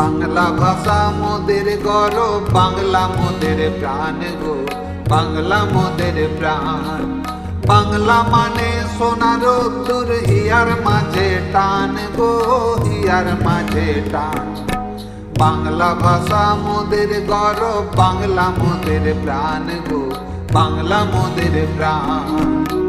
বাংলা ভাষা মোদের গরব বাংলা মোদের প্রাণ গো, বাংলা মোদের প্রাণ। বাংলা মানে সোনার তোর হিয়ার মাঝে টান গো, হিয়ার মাঝে টান। বাংলা ভাষা মোদের গরো বাংলা মোদের প্রাণ গো, বাংলা মোদের প্রাণ।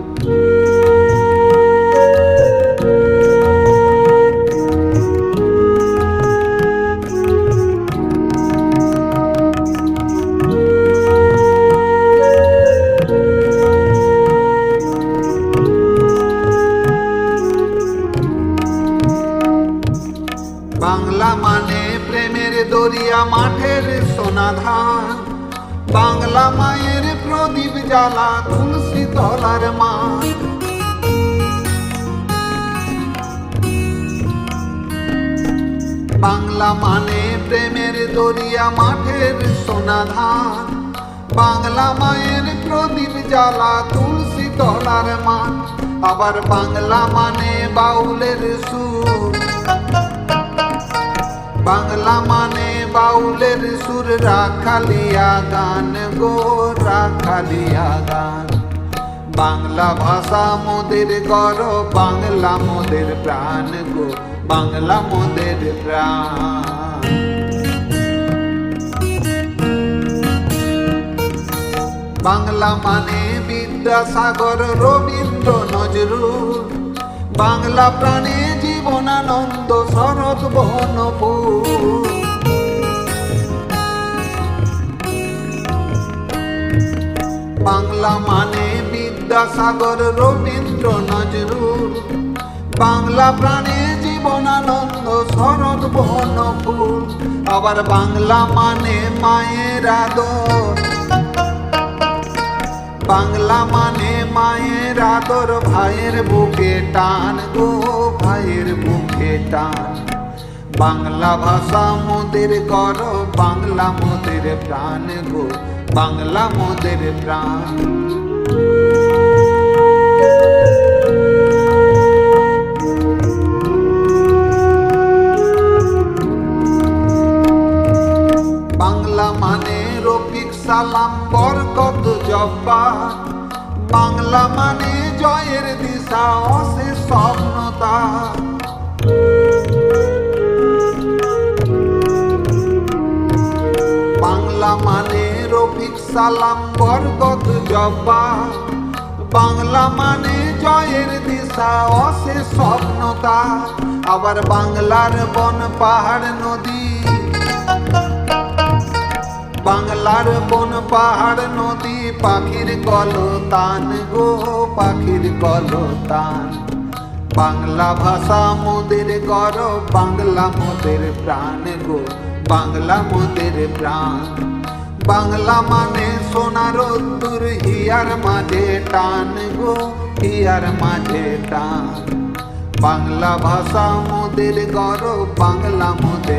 বাংলা মানে প্রেমের দরিয়া মাঠের সোনা ধান বাংলা মায়ের প্রদীপ জ্বালা তুলসী তলার মা বাংলা মানে প্রেমের দরিয়া মাঠের সোনা ধান বাংলা মায়ের প্রদীপ জ্বালা তুলসী তলার মান। আবার বাংলা মানে বাউলের সুর বাংলা মানে বাউলের সুর, রাখালিয়া গান গো, রাখালিয়া গান। বাংলা ভাষা মোদের গর, বাংলা মোদের প্রাণ গো, বাংলা মোদের প্রাণ। বাংলা মানে বিদ্যাসাগর রবীন্দ্র নজরুল বাংলা প্রাণে জীবনানন্দ শরৎ বহনপুর। বাংলা মানে বিদ্যাসাগর রবীন্দ্র নজরুল বাংলা প্রাণে জীবনানন্দ শরৎ বহনপুর। আবার বাংলা মানে মায়ের আদর। বাংলা মানে মায়ের আদর, ভাইয়ের বুকে টান গো, ভাইয়ের বুকে টান। বাংলা ভাষা মোদের কর, বাংলা মোদের প্রাণ গো, বাংলা মোদের প্রাণ। বাংলা মানে রফিক সালাম বরকত জব্বা। বাংলা মানে জয়ের দিশা অশেষ স্বপ্নতা। বাংলা মানে রফিক সালাম বরকত জব্বা। বাংলা মানে জয়ের দিশা অশেষ স্বপ্নতা। আবার বাংলার বন পাহাড় নদী বাংলার বন পাহাড়, নদী, পাখির কলতান, গো পাখির কলতান। বাংলা ভাষা মোদের গর বাংলা মোদের প্রাণ গো, বাংলা মোদের প্রাণ। বাংলা মানে সোনার উত্তর হিয়ার মাঝে টান গো, হিয়ার মাঝে টান। বাংলা ভাষা মোদের গর বাংলা মোদের